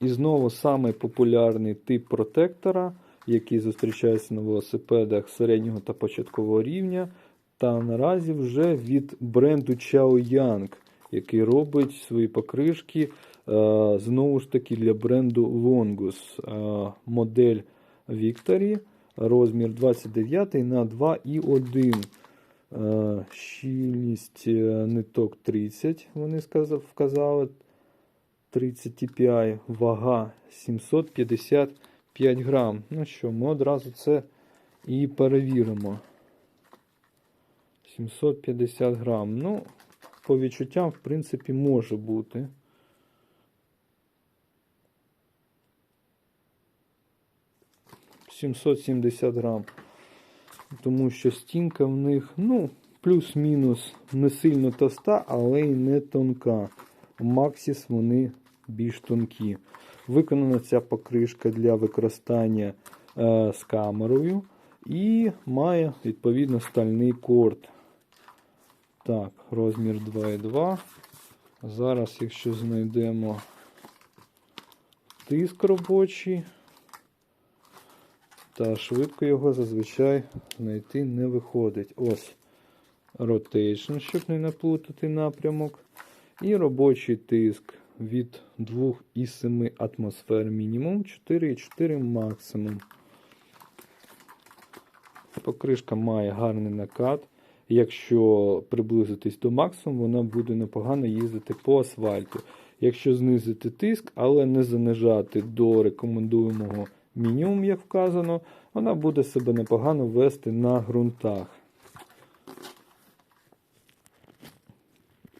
І знову самий популярний тип протектора, який зустрічається на велосипедах середнього та початкового рівня. Та наразі вже від бренду Chaoyang, який робить свої покришки е, знову ж таки для бренду Longus. Е, модель Victory, розмір 29 на 2,1. Е, щільність ниток 30, вони вказали. 30 TPI, вага 755 грам. Ну що, ми одразу це і перевіримо. 750 грам. Ну, по відчуттям, в принципі, може бути. «770 грам. Тому що стінка в них, ну, плюс-мінус не сильно товста, але й не тонка. Maxis вони більш тонкі. Виконана ця покришка для використання е, з камерою і має відповідно стальний корд. Так, розмір 2,2. Зараз, якщо знайдемо тиск робочий, та швидко його зазвичай знайти не виходить. Ось rotation, щоб не наплутати напрямок. І робочий тиск від 2,7 атмосфер мінімум, 4,4 максимум. Покришка має гарний накат. Якщо приблизитись до максимуму, вона буде непогано їздити по асфальту. Якщо знизити тиск, але не занижати до рекомендуємого мінімум, як вказано, вона буде себе непогано вести на ґрунтах.